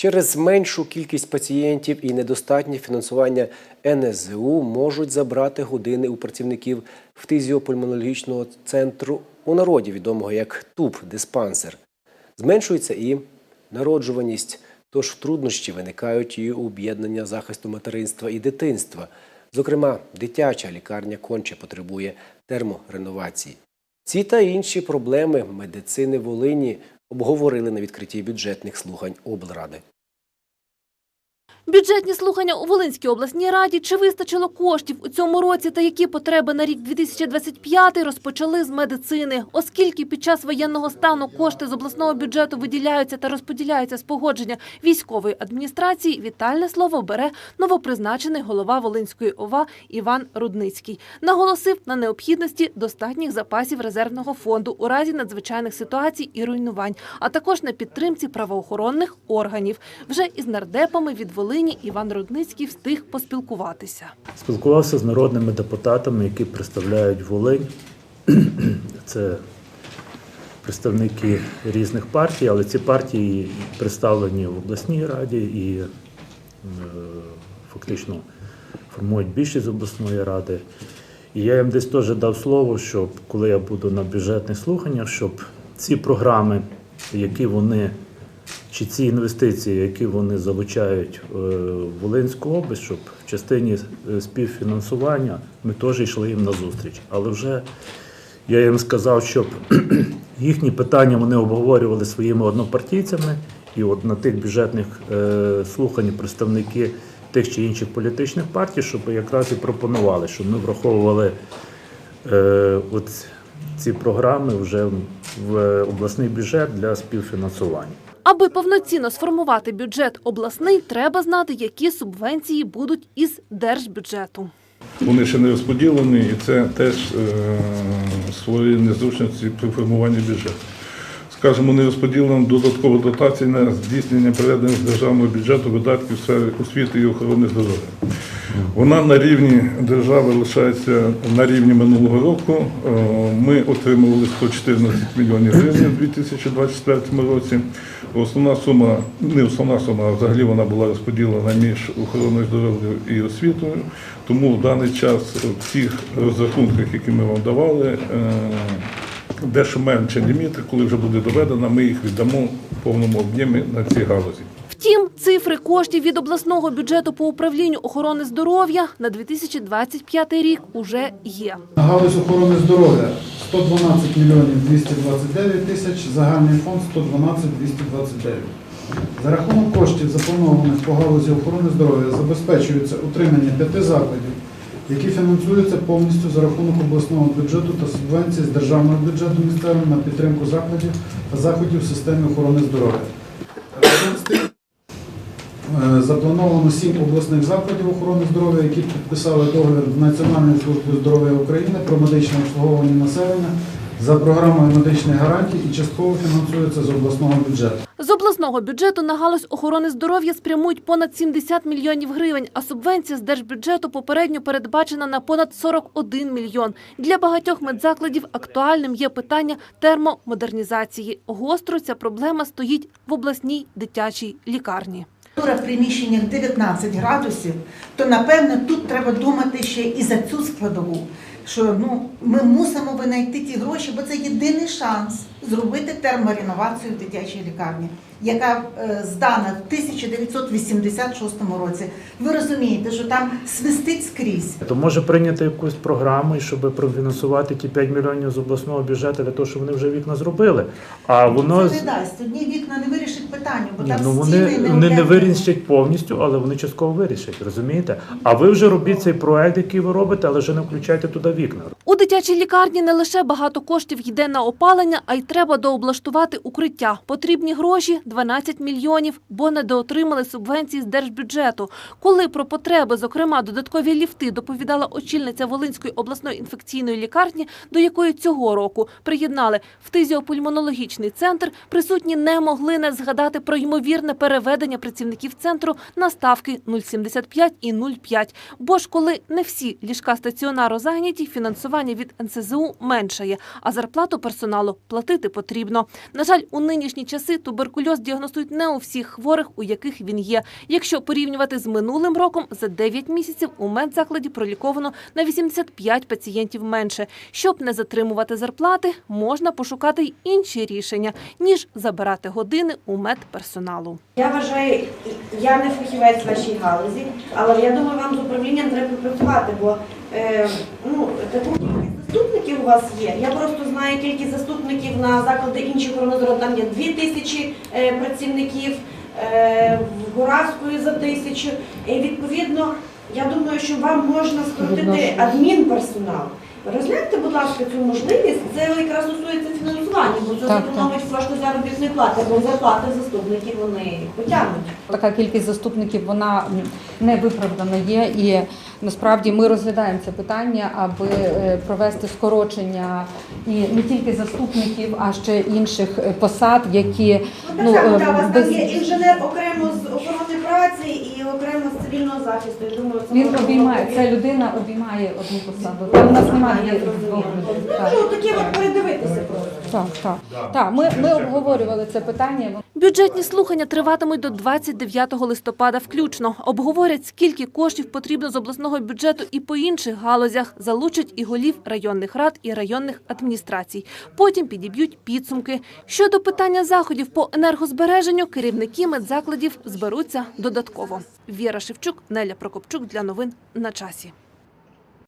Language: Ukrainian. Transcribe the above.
Через меншу кількість пацієнтів і недостатнє фінансування НСЗУ можуть забрати години у працівників фтизіопульмонологічного центру у народі, відомого як ТУП-диспансер. Зменшується і народжуваність, тож труднощі виникають і у об'єднання захисту материнства і дитинства. Зокрема, дитяча лікарня конче потребує термореновації. Ці та інші проблеми медицини Волині обговорили на відкритті бюджетних слухань облради. Бюджетні слухання у Волинській обласній раді чи вистачило коштів у цьому році та які потреби на рік 2025 розпочали з медицини, оскільки під час воєнного стану кошти з обласного бюджету виділяються та розподіляються з погодження військової адміністрації. Вітальне слово бере новопризначений голова Волинської ОВА Іван Рудницький. Наголосив на необхідності достатніх запасів резервного фонду у разі надзвичайних ситуацій і руйнувань, а також на підтримці правоохоронних органів. Вже із нардепами від Волині Іван Рудницький встиг поспілкуватися. Спілкувався з народними депутатами, які представляють Волинь. Це представники різних партій, але ці партії представлені в обласній раді і е, фактично формують більшість обласної ради. І я їм десь теж дав слово, щоб коли я буду на бюджетних слуханнях, щоб ці програми, які вони чи ці інвестиції, які вони залучають е, в Волинську область, щоб в частині е, співфінансування ми теж йшли їм на зустріч. Але вже я їм сказав, щоб їхні питання вони обговорювали своїми однопартійцями, і от на тих бюджетних е, слухань представники тих чи інших політичних партій, щоб якраз і пропонували, щоб ми враховували е, от ці програми вже в обласний бюджет для співфінансування. Аби повноцінно сформувати бюджет обласний, треба знати, які субвенції будуть із держбюджету. Вони ще не розподілені, і це теж е, свої незручності при формуванні бюджету. Скажімо, не розподілено додатково дотацій на здійснення переданих з державного бюджету видатків в сфері освіти і охорони здоров'я. Вона на рівні держави лишається на рівні минулого року. Е, Ми отримували 114 мільйонів гривень у 2024 році. Основна сума, не основна сума, а взагалі вона була розподілена між охороною здоров'я і освітою. Тому в даний час в цих розрахунках, які ми вам давали, е, дещо менше ліміти, коли вже буде доведено, ми їх віддамо в повному об'ємі на ці галузі. Втім, цифри коштів від обласного бюджету по управлінню охорони здоров'я на 2025 рік уже є. Галузь охорони здоров'я 112 мільйонів 229 тисяч, загальний фонд 112 229. За рахунок коштів, запланованих по галузі охорони здоров'я, забезпечується утримання п'яти закладів, які фінансуються повністю за рахунок обласного бюджету та субвенцій з державного бюджету місцевим на підтримку закладів та заходів в системі охорони здоров'я. Разом з тим, Е, Заплановано сім обласних закладів охорони здоров'я, які підписали договір з Національною службою здоров'я України про медичне обслуговування населення за програмою медичних гарантій і частково фінансується з обласного бюджету. З обласного бюджету на галузь охорони здоров'я спрямують понад 70 мільйонів гривень, а субвенція з держбюджету попередньо передбачена на понад 41 мільйон. Для багатьох медзакладів актуальним є питання термомодернізації. Гостро ця проблема стоїть в обласній дитячій лікарні. Температура в приміщеннях 19 градусів, то напевно тут треба думати ще і за цю складову. Що ну ми мусимо винайти ті гроші, бо це єдиний шанс зробити термореновацію в дитячій лікарні, яка е, здана в 1986 році. Ви розумієте, що там свистить скрізь. То може прийняти якусь програму, щоб профінансувати ті 5 мільйонів з обласного бюджету для того, щоб вони вже вікна зробили. А воно це не дасть. Одні вікна не вирішить питання, бо Ні, там ну стіни вони, не вони не вирішать повністю, але вони частково вирішать, розумієте? А ви вже робіть цей проект, який ви робите, але вже не включайте туди вікна. У дитячій лікарні не лише багато коштів йде на опалення, а й треба дооблаштувати укриття. Потрібні гроші 12 мільйонів, бо недоотримали субвенції з держбюджету. Коли про потреби, зокрема додаткові ліфти, доповідала очільниця Волинської обласної інфекційної лікарні, до якої цього року приєднали фтизіопульмонологічний центр, присутні не могли не згадати про ймовірне переведення працівників центру на ставки 0,75 і 0,5. Бо ж коли не всі ліжка стаціонару зайняті, фінансування від НСЗУ меншає, а зарплату персоналу платити потрібно. На жаль, у нинішні часи туберкульоз діагностують не у всіх хворих, у яких він є. Якщо порівнювати з минулим роком, за 9 місяців у медзакладі проліковано на 85 пацієнтів менше. Щоб не затримувати зарплати, можна пошукати й інші рішення, ніж забирати години у медперсоналу. Я вважаю, я не фахівець в вашій галузі, але я думаю, вам з управлінням треба працювати, бо е, ну, таку у вас є. Я просто знаю кількість заступників на заклади інших охорони. Там є дві тисячі е, працівників, е, в Горавської за тисячу. І відповідно, я думаю, що вам можна скоротити адмінперсонал. Розгляньте, будь ласка, цю можливість. Це якраз стосується фінансування, бо це зекономить трошки заробітної плати, бо зарплати заступників вони потягнуть. Така кількість заступників вона не виправдана є, і насправді ми розглядаємо це питання, аби е, провести скорочення і не тільки заступників, а ще інших е, посад, які Ну, так само, е, так, у вас без- там є інженер окремо з охорони праці і окремо з цивільного захисту. Я думаю, це він обіймає ця людина обіймає одну посаду. Там у нас немає. Ну, Так, таке от передивитися просто. Так, так. Так, ми, ми обговорювали це питання. Бюджетні слухання триватимуть до 29 листопада включно. Обговорять, скільки коштів потрібно з обласного бюджету і по інших галузях. Залучать і голів районних рад і районних адміністрацій. Потім підіб'ють підсумки. Щодо питання заходів по енергозбереженню, керівники медзакладів зберуться додатково. Віра Шевчук, Неля Прокопчук для новин на часі.